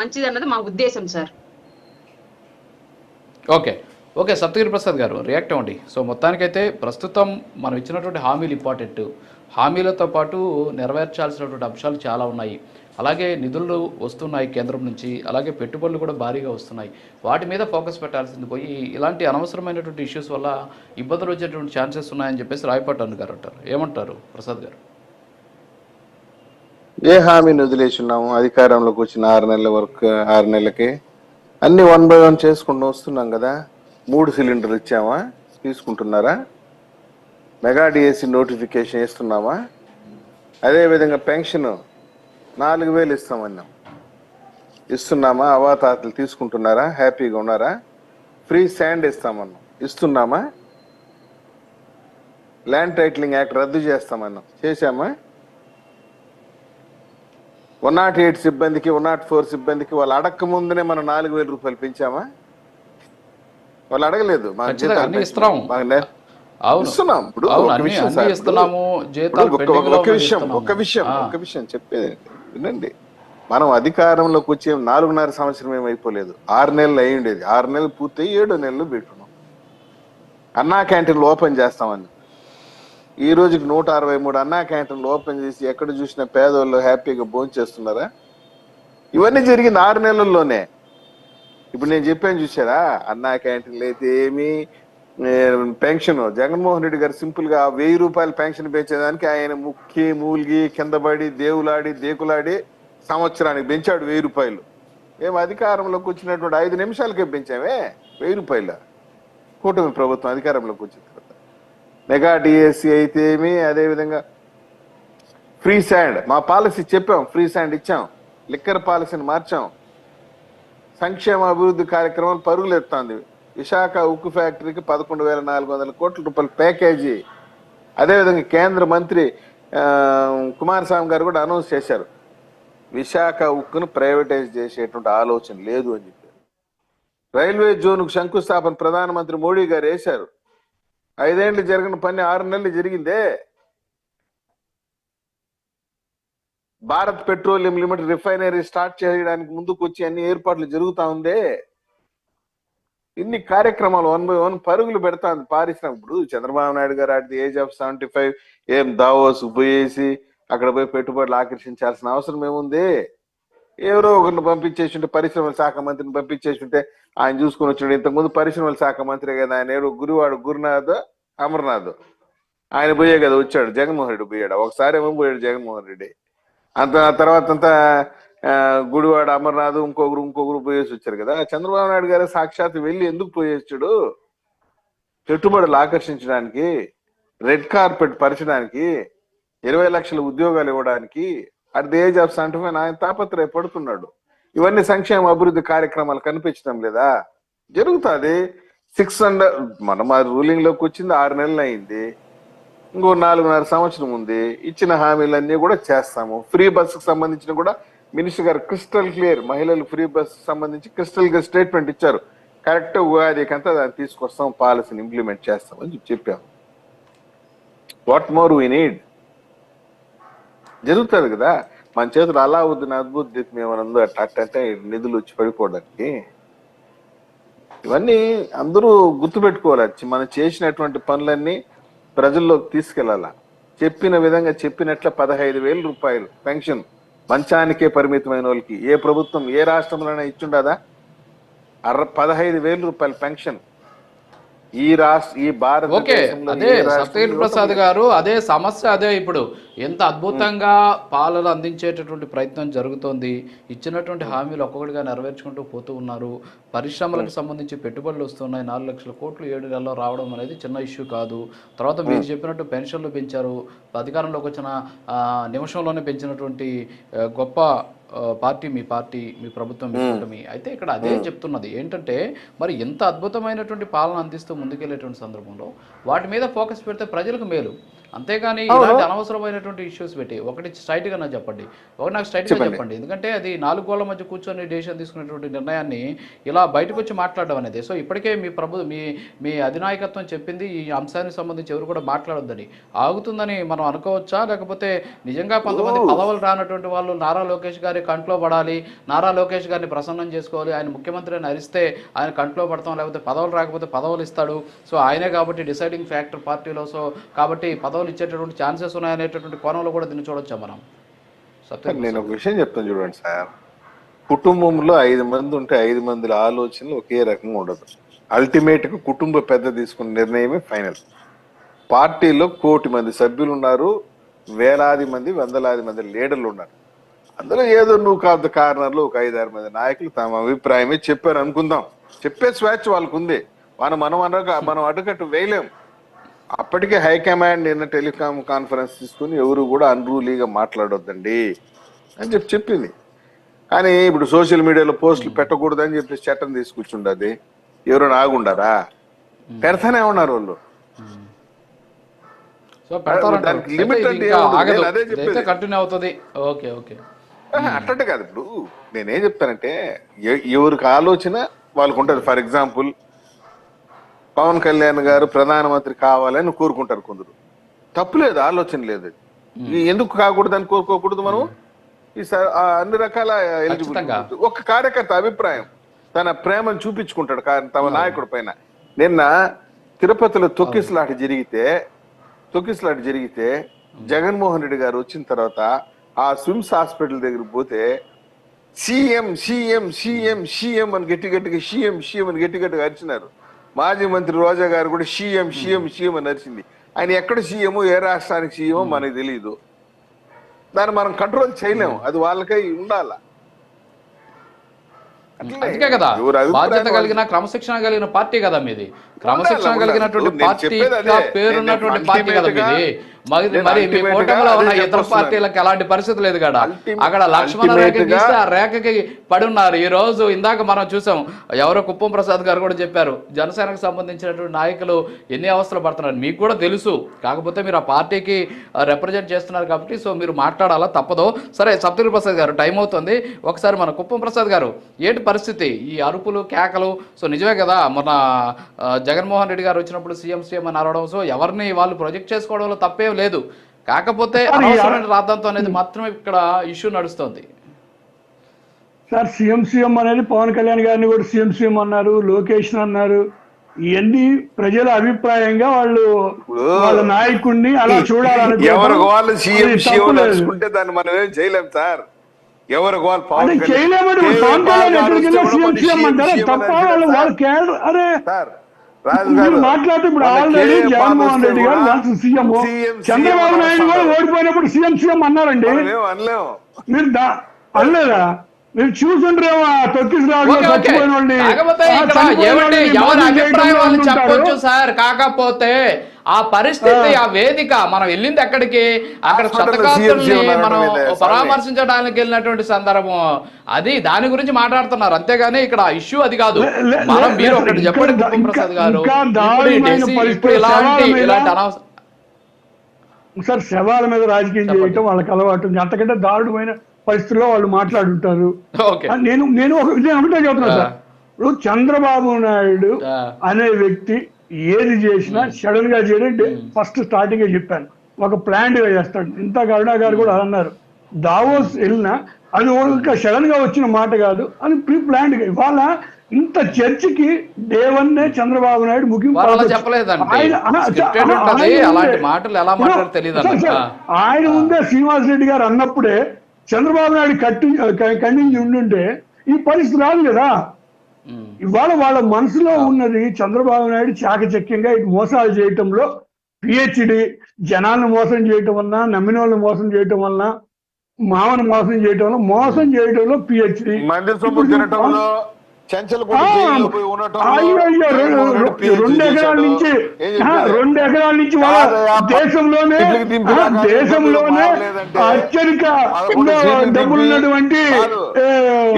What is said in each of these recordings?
మంచిది అన్నది మా ఉద్దేశం sir. Okay. Okay Saptagiri Prasad గారు రియాక్ట్ అవ్వండి. సో మొత్తానికైతే ప్రస్తుతం మనం ఇచ్చినటువంటి హామీలు ఇంపార్టెంట్. హామీలతో పాటు నెరవేర్చాల్సినటువంటి అంశాలు చాలా ఉన్నాయి. అలాగే నిధులు వస్తున్నాయి కేంద్రం నుంచి అలాగే పెట్టుబడులు కూడా భారీగా వస్తున్నాయి. వాటి మీద ఫోకస్ పెట్టాల్సింది పోయి ఇలాంటి అనవసరమైనటువంటి ఇష్యూస్ వల్ల ఇబ్బందులు వచ్చేటువంటి ఛాన్సెస్ ఉన్నాయని చెప్పేసి రాయపాటు గారు అంటారు. ఏమంటారు ప్రసాద్ గారు? ఏ హామీని వదిలేసి ఉన్నాము అధికారంలోకి వచ్చిన ఆరు నెలల వరకు ఆరు నెలలకి? అన్ని వన్ బై వన్ చేసుకుంటూ వస్తున్నాం కదా? మూడు సిలిండర్లు ఇచ్చామా? తీసుకుంటున్నారా? మెగా డిఎస్సి నోటిఫికేషన్ ఇస్తున్నామా అదేవిధంగా పెన్షన్ నాలుగు వేలు ఇస్తామన్నాం. ఇస్తున్నామా? అవాతాతలు తీసుకుంటున్నారా? హ్యాపీగా ఉన్నారా? ఫ్రీ శాండ్ ఇస్తామన్నాం. ఇస్తున్నామా? ల్యాండ్ టైటిలింగ్ యాక్ట్ రద్దు చేస్తామన్నాం. చేశామా? వన్ నాట్ ఎయిట్ సిబ్బందికి వన్ నాట్ ఫోర్ సిబ్బందికి వాళ్ళు అడక్క ముందునే మనం నాలుగు వేల రూపాయలు పెంచామా? వాళ్ళు అడగలేదు. ఇస్తున్నాం. ఇప్పుడు ఒక విషయం ఒక- విషయం. ఒక విషయం ఆ. ఒక విషయం చెప్పేది వినండి. మనం అధికారంలోకి వచ్చే నాలుగున్నర సంవత్సరం ఏమైపోలేదు ఆరు నెలలు అయి ఉండేది ఆరు నెలలు పూర్తయి ఏడో నెలలు పెట్టున్నాం అన్నా క్యాంటీన్లు ఓపెన్ చేస్తామని. ఈ రోజుకి నూట అరవై మూడు అన్నా క్యాంటీన్లు ఓపెన్ చేసి ఎక్కడ చూసినా పేదోళ్ళు హ్యాపీగా భోంచేస్తున్నారా? ఇవన్నీ జరిగింది ఆరు నెలల్లోనే. ఇప్పుడు నేను చెప్పాను చూసారా అన్నా క్యాంటీన్లు అయితే ఏమి పెన్షన్. జగన్మోహన్ రెడ్డి గారు సింపుల్గా వెయ్యి రూపాయలు పెన్షన్ పెంచేదానికి ఆయన ముక్కి మూలిగి కిందపడి దేవులాడి దేకులాడి సంవత్సరానికి పెంచాడు వెయ్యి రూపాయలు. మేము అధికారంలోకి వచ్చినటువంటి ఐదు నిమిషాలకే పెంచామే వెయ్యి రూపాయలు. కూటమి ప్రభుత్వం అధికారంలోకి వచ్చింది. మెగా డిఎస్సి అయితే ఏమి అదేవిధంగా ఫ్రీ శాండ్. మా పాలసీ చెప్పాం ఫ్రీ శాండ్ ఇచ్చాం. లిక్కర్ పాలసీని మార్చాం. సంక్షేమ అభివృద్ధి కార్యక్రమాలు పరుగులు ఎత్తాంది. విశాఖ ఉక్కు ఫ్యాక్టరీకి పదకొండు వేల నాలుగు వందల కోట్ల రూపాయల ప్యాకేజీ. అదేవిధంగా కేంద్ర మంత్రి కుమారస్వామి గారు కూడా అనౌన్స్ చేశారు. విశాఖ ఉక్కును ప్రైవేటైజ్ చేసేటువంటి ఆలోచన లేదు అని చెప్పారు. రైల్వే జోన్కు శంకుస్థాపన ప్రధానమంత్రి మోడీ గారు వేశారు. ఐదేండ్లు జరిగిన పని ఆరు నెలలు జరిగిందే. Bharat Petroleum Limited refinery start చేయడానికి ముందుకు వచ్చి అన్ని ఏర్పాట్లు జరుగుతా ఉందే. ఇన్ని కార్యక్రమాలు వన్ బై వన్ పరుగులు పెడతాంది పారిశ్రామిక ఇప్పుడు చంద్రబాబు నాయుడు గారు at the age of seventy five ఏం దావోస్ పోయేసి అక్కడ పోయి పెట్టుబడులు ఆకర్షించాల్సిన అవసరం ఏముంది? ఎవరో ఒకరిని పంపించేసి ఉంటే పరిశ్రమల శాఖ మంత్రిని పంపించేసి ఉంటే ఆయన చూసుకుని వచ్చాడు ఇంతకుముందు పరిశ్రమల శాఖ మంత్రి కదా ఆయన ఎవరు? గురువాడు గురునాథ్ అమర్నాథ్. ఆయన పోయే కదా వచ్చాడు జగన్మోహన్ రెడ్డి పోయాడు? ఒకసారి ఏమో పోయాడు జగన్మోహన్ రెడ్డి. అంత తర్వాత అంతా గుడివాడు గుడివాడ అమర్నాథ్ ఇంకొకరు ఇంకొకరు పోయేసి వచ్చారు కదా. చంద్రబాబు నాయుడు గారు సాక్షాత్ వెళ్ళి ఎందుకు పోయేసాడు? పెట్టుబడులు ఆకర్షించడానికి రెడ్ కార్పెట్ పరచడానికి ఇరవై లక్షల ఉద్యోగాలు ఇవ్వడానికి at the age of seventy five ఆయన తాపత్రయపడుతున్నాడు ఇవన్నీ సంక్షేమ అభివృద్ధి కార్యక్రమాలు కనిపించడం లేదా? జరుగుతుంది. సిక్స్ హండ్రెడ్ మనం ఆ రూలింగ్లోకి వచ్చింది ఆరు నెలలు అయింది. ఇంకో నాలుగున్నర సంవత్సరం ఉంది. ఇచ్చిన హామీలన్నీ కూడా చేస్తాము. ఫ్రీ బస్సుకు సంబంధించిన కూడా మినిస్టర్ గారు క్రిస్టల్ క్లియర్ మహిళలు ఫ్రీ బస్ సంబంధించి క్రిస్టల్గా స్టేట్మెంట్ ఇచ్చారు. కరెక్ట్ ఉగాదికి అంతా దాన్ని తీసుకొస్తాం పాలసీని ఇంప్లిమెంట్ చేస్తాం అని చెప్పాము వాట్ మోర్ వీ నీడ్ జరుగుతుంది కదా. మన చేతులు అలా వద్దు అద్భుత ఏమైనా అట్టంటే నిధులు వచ్చి పడిపోవడానికి. ఇవన్నీ అందరూ గుర్తుపెట్టుకోవాలి. మనం చేసినటువంటి పనులన్నీ ప్రజల్లోకి తీసుకెళ్ళాల చెప్పిన విధంగా చెప్పినట్ల పదహైదు వేల రూపాయలు పెన్షన్ మంచానికే పరిమితమైన వాళ్ళకి. ఏ ప్రభుత్వం ఏ రాష్ట్రంలోనే ఇచ్చుండదా? అర పదహైదు వేల రూపాయల పెన్షన్. ఈ రాష్ట్ర ఈ ఓకే భారతదేశంలో అదే సత్యగిరి ప్రసాద్ గారు అదే సమస్య అదే ఇప్పుడు. ఎంత అద్భుతంగా పాలన అందించేటటువంటి ప్రయత్నం జరుగుతోంది ఇచ్చినటువంటి హామీలు ఒక్కొక్కటిగా నెరవేర్చుకుంటూ పోతూ ఉన్నారు. పరిశ్రమలకు సంబంధించి పెట్టుబడులు వస్తున్నాయి నాలుగు లక్షల కోట్లు ఏడు నెలల్లో రావడం అనేది చిన్న ఇష్యూ కాదు. తర్వాత మీరు చెప్పినట్టు పెన్షన్లు పెంచారు అధికారంలోకి వచ్చిన నిమిషంలోనే పెంచినటువంటి గొప్ప పార్టీ మీ పార్టీ మీ ప్రభుత్వం మీ అయితే ఇక్కడ అదే చెప్తున్నది ఏంటంటే మరి ఎంత అద్భుతమైనటువంటి పాలన అందిస్తూ ముందుకెళ్ళేటువంటి సందర్భంలో వాటి మీద ఫోకస్ పెడితే ప్రజలకు మేలు. అంతేగాని ఇలాంటి అనవసరమైనటువంటి ఇష్యూస్ పెట్టి ఒకటి స్ట్రైట్గా నాకు చెప్పండి. ఒకటి నాకు స్ట్రైట్గా చెప్పండి. ఎందుకంటే అది నాలుగు గోళ్ళ మధ్య కూర్చొని డెసిషన్ తీసుకున్నటువంటి నిర్ణయాన్ని ఇలా బయటకు వచ్చి మాట్లాడడం అనేది. సో ఇప్పటికే మీ ప్రభు మీ మీ అధినాయకత్వం చెప్పింది ఈ అంశానికి సంబంధించి ఎవరు కూడా మాట్లాడొద్దని. ఆగుతుందని మనం అనుకోవచ్చా? లేకపోతే నిజంగా కొంతమంది పదవులు రానటువంటి వాళ్ళు నారా లోకేష్ గారి కంట్లో పడాలి నారా లోకేష్ గారిని ప్రసన్నం చేసుకోవాలి ఆయన ముఖ్యమంత్రి అని అరిస్తే ఆయన కంట్లో పడతాం లేకపోతే పదవులు రాకపోతే పదవులు ఇస్తాడు. సో ఆయనే కాబట్టి డిసైడింగ్ ఫ్యాక్టర్ పార్టీలో. సో కాబట్టి పదవులు ఇచ్చేటటువంటి ఛాన్సెస్ ఉన్నాయనేటటువంటి కోణంలో కూడా దీన్ని చూడొచ్చా మనం? నేను ఒక విషయం చెప్తాను చూడండి సార్. కుటుంబంలో ఐదు మంది ఉంటే ఐదు మంది ఆలోచనలు ఒకే రకంగా ఉండదు. అల్టిమేట్గా కుటుంబ పెద్ద తీసుకున్న నిర్ణయమే ఫైనల్. పార్టీలో కోటి మంది సభ్యులు ఉన్నారు వేలాది మంది వందలాది మంది లీడర్లు ఉన్నారు. అందులో ఏదో నువ్వు కాదు కారణాలు ఒక ఐదారు మంది నాయకులు తమ అభిప్రాయమే చెప్పారు అనుకుందాం చెప్పే స్వేచ్ఛ వాళ్ళకు ఉంది మనం మనం అనగా మనం అడ్డుకట్టు వేయలేం. అప్పటికే హైకమాండ్ నిన్న టెలికాం కాన్ఫరెన్స్ తీసుకుని ఎవరు కూడా అన్రూలీగా మాట్లాడొద్దండి అని చెప్పి చెప్పింది. కానీ ఇప్పుడు సోషల్ మీడియాలో పోస్టులు పెట్టకూడదని చెప్పి చట్టం తీసుకొచ్చుండది. ఎవరు ఆగుండారా? పెడతానే ఉన్నారు వాళ్ళు. దానికి అంటే అదే చెప్పేది. కంటిన్యూ అవుతుంది. Okay okay. అట్లంటే కాదు. ఇప్పుడు నేనేం చెప్తానంటే ఎవరికి ఆలోచన వాళ్ళకు ఉంటది ఫర్ ఎగ్జాంపుల్ పవన్ కళ్యాణ్ గారు ప్రధానమంత్రి కావాలని కోరుకుంటారు కొందరు. తప్పులేదు ఆలోచన లేదు ఎందుకు కాకూడదు అని కోరుకోకూడదు మనం ఈ అన్ని రకాల. ఒక కార్యకర్త అభిప్రాయం తన ప్రేమను చూపించుకుంటాడు తమ నాయకుడి పైన. నిన్న తిరుపతిలో తొక్కిసలాట జరిగితే తొక్కిసలాట జరిగితే జగన్మోహన్ రెడ్డి గారు వచ్చిన తర్వాత ఆ స్విమ్స్ హాస్పిటల్ దగ్గరికి పోతే సీఎం సీఎం సీఎం సీఎం అని గట్టి గట్టిగా సీఎం సీఎం అని గట్టి గట్టిగా అరిచినారు. మాజీ మంత్రి రోజా గారు కూడా సీఎం సీఎం సీఎం అని అరిచింది ఆయన ఎక్కడ సీఎం ఏ రాష్ట్రానికి సీఎం మనకి తెలియదు దాన్ని మనం కంట్రోల్ చేయలేము. అది వాళ్ళకై ఉండాల? అందుకే కదా బాధ్యత కలిగిన క్రమశిక్షణ కలిగిన పార్టీ కదా మీది. క్రమశిక్షణ కలిగినటువంటి అదే. పేరున్నటువంటి నేను పార్టీ కదా మీది. మరి మీ కూటమిలో ఉన్న ఇతర. పార్టీలకు ఎలాంటి పరిస్థితి లేదు కదా అక్కడ లక్ష్మణ రేఖ గీస్తే ఆ రేఖకి పడి ఉన్నారు ఈ రోజు ఇందాక మనం చూసాం ఎవరో కుప్పం ప్రసాద్ గారు కూడా చెప్పారు జనసేనకు సంబంధించినటువంటి నాయకులు ఎన్ని అవస్థలు పడుతున్నారు? మీకు కూడా తెలుసు. కాకపోతే మీరు ఆ పార్టీకి రిప్రజెంట్ చేస్తున్నారు కాబట్టి సో మీరు మాట్లాడాలా? తప్పదు. సరే సప్తగిరి ప్రసాద్ గారు టైం అవుతుంది. ఒకసారి మన కుప్పం ప్రసాద్ గారు ఏంటి పరిస్థితి? ఈ అరుపులు కేకలు సో నిజమే కదా మొన్న ఆ, జగన్మోహన్ రెడ్డి గారు వచ్చినప్పుడు సీఎం సీఎం అని అరవడం. సో ఎవరిని వాళ్ళు ప్రొజెక్ట్ చేసుకోవడంలో తప్పేం లేదు. కాకపోతే అనవసరమైన రాద్దంతో అనేది మాత్రమే ఇక్కడ ఇష్యూ నడుస్తుంది. సార్ సీఎం సీఎం అనేది పవన్ కళ్యాణ్ గారిని కూడా సీఎం సీఎం అన్నారు లోకేష్ అన్నారు. ఇవన్నీ ప్రజల అభిప్రాయంగా వాళ్ళు వాళ్ళ నాయకుడిని అలా చూడాలనుకుంటారు. ఎవరికి వాళ్ళు సీఎం అది సీఎం తప్పు లేదు. నడుచుకుంటే దాన్ని మనం ఏం చేయలేం సార్? ఎవరికి వాళ్ళు పవన్ పవన్ కళ్యాణ్ ఎక్కడికి సీఎం సీఎం అంటారా? తప్ప వాళ్ళు వాళ్ళ అరే మాట్లాడితే ఆల్రెడీ జగన్మోహన్ రెడ్డి గారు సీఎం. సీఎం చంద్రబాబు నాయుడు కూడా. ఓడిపోయినప్పుడు సీఎం సీఎం అన్నారండి. మీరు అనలేదా? మీరు ఓకే. చచ్చిపోయిన వాళ్ళని. కాకపోతే ఆ పరిస్థితి ఆ. వేదిక మనం వెళ్ళింది ఎక్కడికి? అక్కడ ఉన్నారు మనం. పరామర్శించడానికి వెళ్ళినటువంటి సందర్భం. అది దాని గురించి మాట్లాడుతున్నారు. అంతేగాని ఇక్కడ ఇష్యూ అది కాదు. మనం మీరు ఒకటి చెప్పండి దా- కుప్పం ప్రసాద్ ఇంకా- గారు ఇప్పుడు ఇలాంటి ఇలాంటి అనవసరం సార్ శవాల మీద రాజకీయం చేయటం వాళ్ళకి అలవాటు ఉంది. అంతకంటే దారుణమైన పరిస్థితుల్లో వాళ్ళు మాట్లాడుంటారు. నేను నేను ఒక నేను ఒకటే చెప్తున్నా సార్. ఇప్పుడు చంద్రబాబు నాయుడు. అనే వ్యక్తి ఏది చేసినా సడన్గా చేయడం ఫస్ట్ స్టార్టింగ్ చెప్పాను. ఒక ప్లాన్గా చేస్తాడు ఇంత కరుణా గారు కూడా అన్నారు. దావోస్ వెళ్ళినా అది ఒక సడన్గా వచ్చిన మాట కాదు అది ప్రీ ప్లాన్డ్గా. ఇవాళ ఇంత చర్చికి డే వన్ చంద్రబాబు నాయుడు ముగింపు. చెప్పలేదండి. ఆయన- ముందే- శ్రీనివాస్ రెడ్డి గారు అన్నప్పుడే చంద్రబాబు నాయుడు కట్టి ఖండించి ఉండుంటే ఈ పరిస్థితి రాదు కదా. ఇవాళ వాళ్ళ మనసులో ఉన్నది చంద్రబాబు నాయుడు చాకచక్యంగా ఇటు మోసాలు చేయటంలో పిహెచ్డి జనాలను మోసం చేయటం వలన నమ్మిన వాళ్ళని మోసం చేయటం వలన మామను మోసం చేయటం వల్ల మోసం చేయటంలో పిహెచ్డి రెండు ఎకరాల నుంచి రెండు ఎకరాల నుంచి దేశంలోనే దేశంలోనే అత్యధిక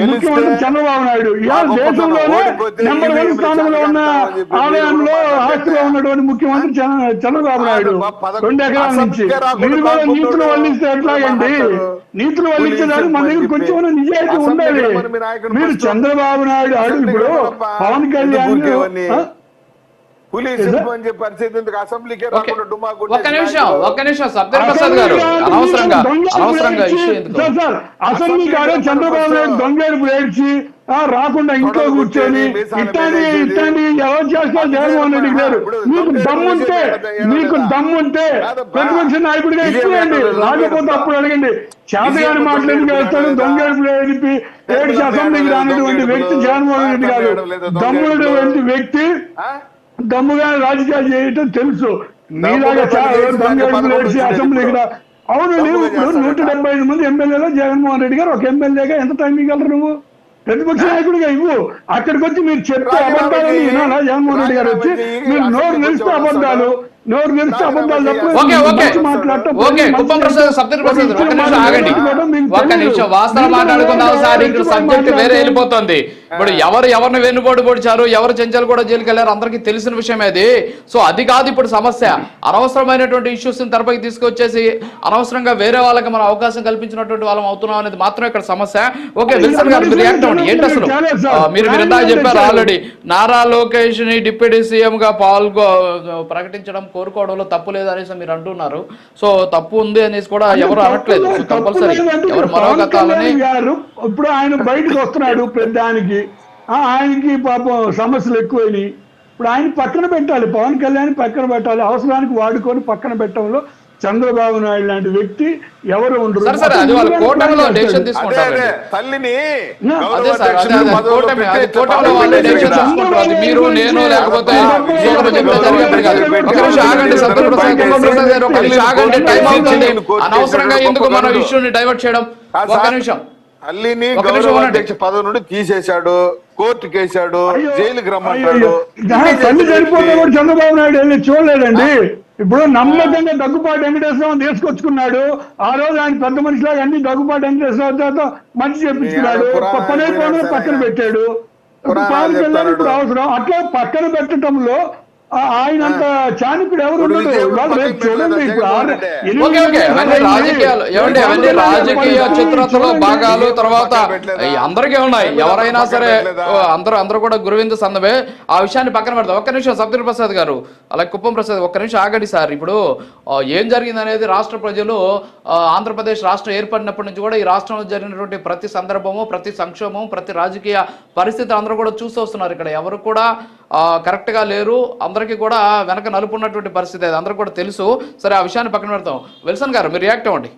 ముఖ్యమంత్రి చంద్రబాబు నాయుడు ఇవాళ దేశంలోనే నెంబర్ వన్ స్థానంలో ఉన్న మీరు ఆస్తిలో ఉన్నటువంటి ముఖ్యమంత్రి చంద్ర- చంద్రబాబు నాయుడు. రెండు ఎకరాల నుంచి. మీరు కూడా నీతులు వల్లిస్తే ఎట్లాగండి. నీతులు వల్లించడానికి మన దగ్గర కొంచెం నిజాయితీ ఉండాలి. మీరు చంద్రబాబు నాయుడు అసెంబ్లీకి ఇప్పుడు. పవన్ కళ్యాణ్ నిమిషం నిమిషం ప్రసాద్ గారు అనవసరంగా అనవసరంగా ఇష్యూ ఎందుకు? అసెంబ్లీ గారు చంద్రబాబు నాయుడు దొంగేడుపు ఏడ్చి ఆ, రాకుండా ఇంట్లో కూర్చొని ఇట్లాంటి మేనేసేది. ఇట్లాంటి ఎవరు చేస్తారు జగన్మోహన్ రెడ్డి గారు మీకు దమ్ముంటే? మీకు దమ్ముంటే. ప్రతిపక్ష నాయకుడిగా ఇచ్చేయండి రాకపోతే. అప్పుడు అడగండి చేతగాని మాట్లాడి వేస్తాడు? దొంగేడుపులు ఏడిపి దొంగేడుపు అసెంబ్లీకి? రానటువంటి వ్యక్తి. జగన్మోహన్ రెడ్డి గారు? దమ్మునటువంటి వ్యక్తి? దమ్ముగా రాజకీయాలు చేయటం తెలుసు మీలాగా దొంగ అసెంబ్లీకి. రా అవును నువ్వు ఇప్పుడు. నూట డెబ్బై ఐదు మంది ఎమ్మెల్యేలో జగన్మోహన్ రెడ్డి గారు ఒక ఎమ్మెల్యేగా ఎంత టైం ఇవ్వగలరు నువ్వు ప్రతిపక్ష నాయకుడిగా ఇవ్వు అక్కడికి వచ్చి మీరు చెప్తే అబద్ధాలని చేయి. వినాలా జగన్మోహన్ రెడ్డి గారు వచ్చి. మీరు నోరు నిలిస్తే అబద్ధాలు నోరు అబద్ధాలు ఒక్క నిమిషం వాస్తవం మాట్లాడుకుందాం సార్? ఇక్కడ సబ్జెక్ట్ వేరే వెళ్ళిపోతుంది. ఇప్పుడు ఎవరు ఎవరిని వెన్నుపోటు పొడిచారు? ఎవరు చెంచలు కూడా జైలుకి వెళ్ళారు? అందరికీ తెలిసిన విషయమే అది సో అది కాదు ఇప్పుడు సమస్య. అనవసరమైనటువంటి ఇష్యూస్ తెరపైకి తీసుకొచ్చేసి అనవసరంగా వేరే వాళ్ళకి మనం అవకాశం కల్పించినటువంటి వాళ్ళం అవుతున్నాం అనేది మాత్రం ఇక్కడ సమస్య. ఓకే విల్సన్ గారు మీరు రియాక్ట్ అవ్వండి. ఏంటి అసలు? మీరు మీరు ఇందాక చెప్పారు ఆల్రెడీ నారా లోకేష్ని డిప్యూటీ సీఎం గా పాల్గొ ప్రకటించడం కోరుకోవడంలో తప్పు లేదు అనేసి మీరు అంటున్నారు. సో తప్పు ఉంది అనేసి కూడా ఎవరు అనట్లేదు. కంపల్సరీ ఎవరు ఇప్పుడు ఆయన బయటకు వస్తున్నాడు పెద్దానికి ఆ, ఆయనకి పాపం సమస్యలు ఎక్కువైనాయి. ఇప్పుడు ఆయన పక్కన పెట్టాలి పవన్ కళ్యాణ్ పక్కన పెట్టాలి అవసరానికి వాడుకొని పక్కన పెట్టడంలో చంద్రబాబు నాయుడు లాంటి వ్యక్తి ఎవరు ఉండరు. తల్లిని మీరు నేను లేకపోతే అనవసరంగా ఎందుకు మనం ఇష్యూని డైవర్ట్ చేయడం? ఒక. నిమిషం. గౌరవ. అధ్యక్ష పదవి నుండి తీసేశాడు అయ్యో, జైలుకి అయ్యో, రమ్మంటాడు తల్లి చనిపోతే చంద్రబాబు నాయుడు వెళ్ళి చూడలేదండి ఇప్పుడు నమ్మకంగా దగ్గుపాటి వెంకటేశ్వరరావు తీసుకొచ్చుకున్నాడు. ఆ రోజు ఆయన పెద్ద మనిషిలాగా అన్ని దగ్గుపాటి వెంకటేశ్వరరావు చేత మంచి చెప్పించుకున్నాడు పని పక్కన పెట్టాడు. పవన్ కళ్యాణ్ ఇప్పుడు. అవసరం. అట్లా పక్కన పెట్టడంలో ఆ- ఆయనంత చాణక్యుడు ఎవరు చూడండి రాజకీయ చిత్రతలు. భాగాలు తర్వాత అందరికీ ఉన్నాయి. ఎవరు ఎవరైనా సరే అందరూ అందరూ కూడా గురువింద సందమే ఆ విషయాన్ని పక్కన పెడతాం ఒక్క నిమిషం సత్యన్ ప్రసాద్ గారు అలాగే కుప్పం ప్రసాద్ ఒక్క నిమిషం ఆగండి సార్. ఇప్పుడు ఏం జరిగింది అనేది రాష్ట్ర ప్రజలు ఆంధ్రప్రదేశ్ రాష్ట్రం ఏర్పడినప్పటి నుంచి కూడా ఈ రాష్ట్రంలో జరిగినటువంటి ప్రతి సందర్భము ప్రతి సంక్షోభం ప్రతి రాజకీయ పరిస్థితి అందరూ కూడా చూస్తూ వస్తున్నారు ఇక్కడ. ఎవరు కూడా కరెక్ట్గా లేరు. అందరికీ కూడా వెనక నలుపున్నటువంటి పరిస్థితి అది. అందరూ కూడా తెలుసు. సరే ఆ విషయాన్ని పక్కన పెడతాం. విల్సన్ గారు మీరు రియాక్ట్ అవ్వండి.